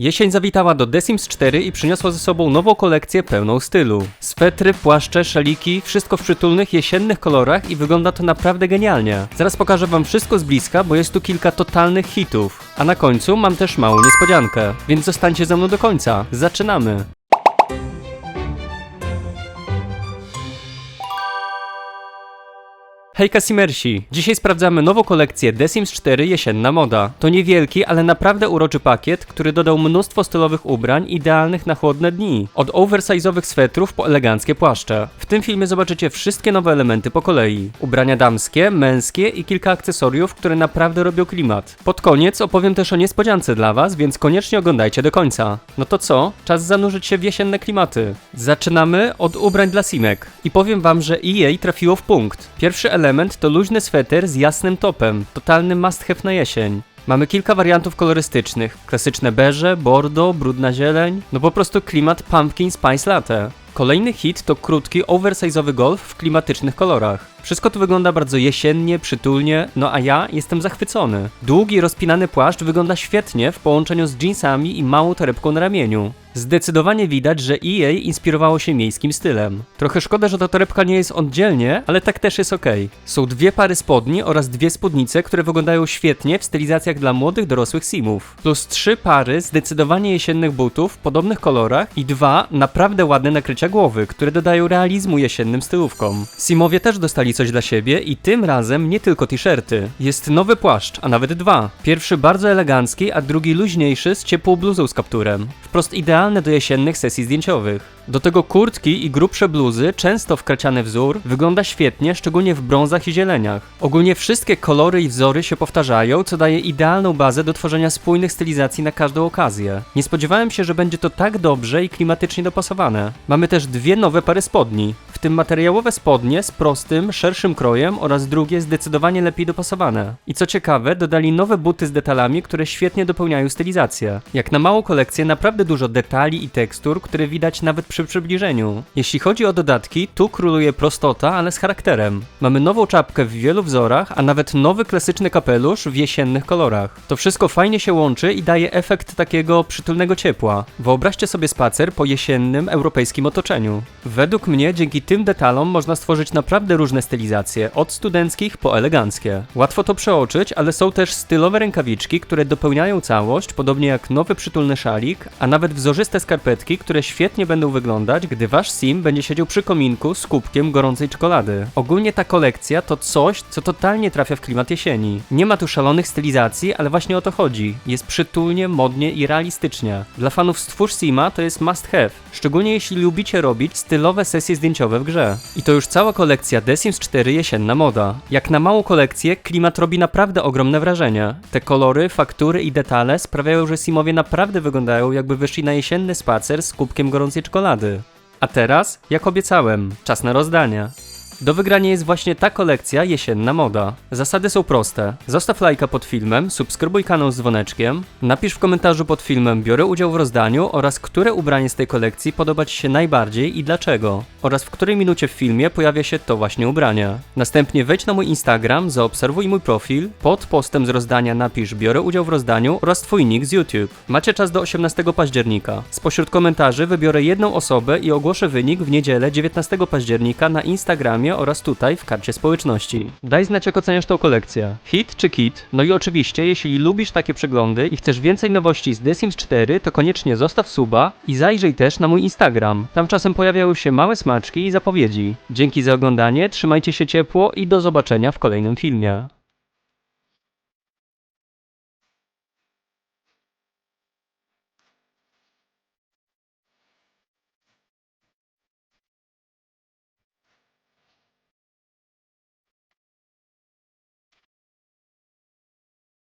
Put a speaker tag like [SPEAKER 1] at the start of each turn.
[SPEAKER 1] Jesień zawitała do The Sims 4 i przyniosła ze sobą nową kolekcję pełną stylu. Swetry, płaszcze, szaliki, wszystko w przytulnych, jesiennych kolorach i wygląda to naprawdę genialnie. Zaraz pokażę wam wszystko z bliska, bo jest tu kilka totalnych hitów. A na końcu mam też małą niespodziankę, więc zostańcie ze mną do końca. Zaczynamy! Hejka Simersi! Dzisiaj sprawdzamy nową kolekcję The Sims 4 Jesienna Moda. To niewielki, ale naprawdę uroczy pakiet, który dodał mnóstwo stylowych ubrań idealnych na chłodne dni. Od oversize'owych swetrów po eleganckie płaszcze. W tym filmie zobaczycie wszystkie nowe elementy po kolei. Ubrania damskie, męskie i kilka akcesoriów, które naprawdę robią klimat. Pod koniec opowiem też o niespodziance dla was, więc koniecznie oglądajcie do końca. No to co? Czas zanurzyć się w jesienne klimaty. Zaczynamy od ubrań dla Simek. I powiem wam, że EA trafiło w punkt. Pierwszy element to luźny sweter z jasnym topem, totalny must have na jesień. Mamy kilka wariantów kolorystycznych, klasyczne beże, bordo, brudna zieleń, no po prostu klimat pumpkin spice latte. Kolejny hit to krótki, oversize'owy golf w klimatycznych kolorach. Wszystko tu wygląda bardzo jesiennie, przytulnie, no a ja jestem zachwycony. Długi, rozpinany płaszcz wygląda świetnie w połączeniu z jeansami i małą torebką na ramieniu. Zdecydowanie widać, że EA inspirowało się miejskim stylem. Trochę szkoda, że ta torebka nie jest oddzielnie, ale tak też jest ok. Są dwie pary spodni oraz dwie spódnice, które wyglądają świetnie w stylizacjach dla młodych dorosłych simów. Plus trzy pary zdecydowanie jesiennych butów w podobnych kolorach i dwa naprawdę ładne nakrycia głowy, które dodają realizmu jesiennym stylówkom. Simowie też dostali coś dla siebie i tym razem nie tylko t-shirty. Jest nowy płaszcz, a nawet dwa. Pierwszy bardzo elegancki, a drugi luźniejszy z ciepłą bluzą z kapturem. Wprost idealne do jesiennych sesji zdjęciowych. Do tego kurtki i grubsze bluzy, często wkraciany wzór, wygląda świetnie, szczególnie w brązach i zieleniach. Ogólnie wszystkie kolory i wzory się powtarzają, co daje idealną bazę do tworzenia spójnych stylizacji na każdą okazję. Nie spodziewałem się, że będzie to tak dobrze i klimatycznie dopasowane. Mamy też dwie nowe pary spodni, w tym materiałowe spodnie z prostym, szerszym krojem oraz drugie zdecydowanie lepiej dopasowane. I co ciekawe, dodali nowe buty z detalami, które świetnie dopełniają stylizację. Jak na małą kolekcję, naprawdę dużo detali i tekstur, które widać nawet przy przybliżeniu. Jeśli chodzi o dodatki, tu króluje prostota, ale z charakterem. Mamy nową czapkę w wielu wzorach, a nawet nowy klasyczny kapelusz w jesiennych kolorach. To wszystko fajnie się łączy i daje efekt takiego przytulnego ciepła. Wyobraźcie sobie spacer po jesiennym, europejskim otoczeniu. Według mnie dzięki tym detalom można stworzyć naprawdę różne stylizacje, od studenckich po eleganckie. Łatwo to przeoczyć, ale są też stylowe rękawiczki, które dopełniają całość, podobnie jak nowy przytulny szalik, a nawet wzorzyste skarpetki, które świetnie będą wyglądać, gdy wasz sim będzie siedział przy kominku z kubkiem gorącej czekolady. Ogólnie ta kolekcja to coś, co totalnie trafia w klimat jesieni. Nie ma tu szalonych stylizacji, ale właśnie o to chodzi. Jest przytulnie, modnie i realistycznie. Dla fanów Stwórz Sima to jest must have, szczególnie jeśli lubicie robić stylowe sesje zdjęciowe w grze. I to już cała kolekcja The Sims 4 jesienna moda. Jak na małą kolekcję, klimat robi naprawdę ogromne wrażenie. Te kolory, faktury i detale sprawiają, że Simowie naprawdę wyglądają jakby wyszli na jesienny spacer z kubkiem gorącej czekolady. A teraz, jak obiecałem, czas na rozdania. Do wygrania jest właśnie ta kolekcja jesienna moda. Zasady są proste. Zostaw lajka pod filmem, subskrybuj kanał z dzwoneczkiem, napisz w komentarzu pod filmem biorę udział w rozdaniu oraz które ubranie z tej kolekcji podoba Ci się najbardziej i dlaczego. Oraz w której minucie w filmie pojawia się to właśnie ubranie. Następnie wejdź na mój Instagram, zaobserwuj mój profil, pod postem z rozdania napisz biorę udział w rozdaniu oraz Twój nick z YouTube. Macie czas do 18 października. Spośród komentarzy wybiorę jedną osobę i ogłoszę wynik w niedzielę 19 października na Instagramie oraz tutaj w karcie społeczności. Daj znać jak oceniasz tą kolekcję. Hit czy kit? No i oczywiście, jeśli lubisz takie przeglądy i chcesz więcej nowości z The Sims 4, to koniecznie zostaw suba i zajrzyj też na mój Instagram. Tam czasem pojawiają się małe smaczki i zapowiedzi. Dzięki za oglądanie, trzymajcie się ciepło i do zobaczenia w kolejnym filmie.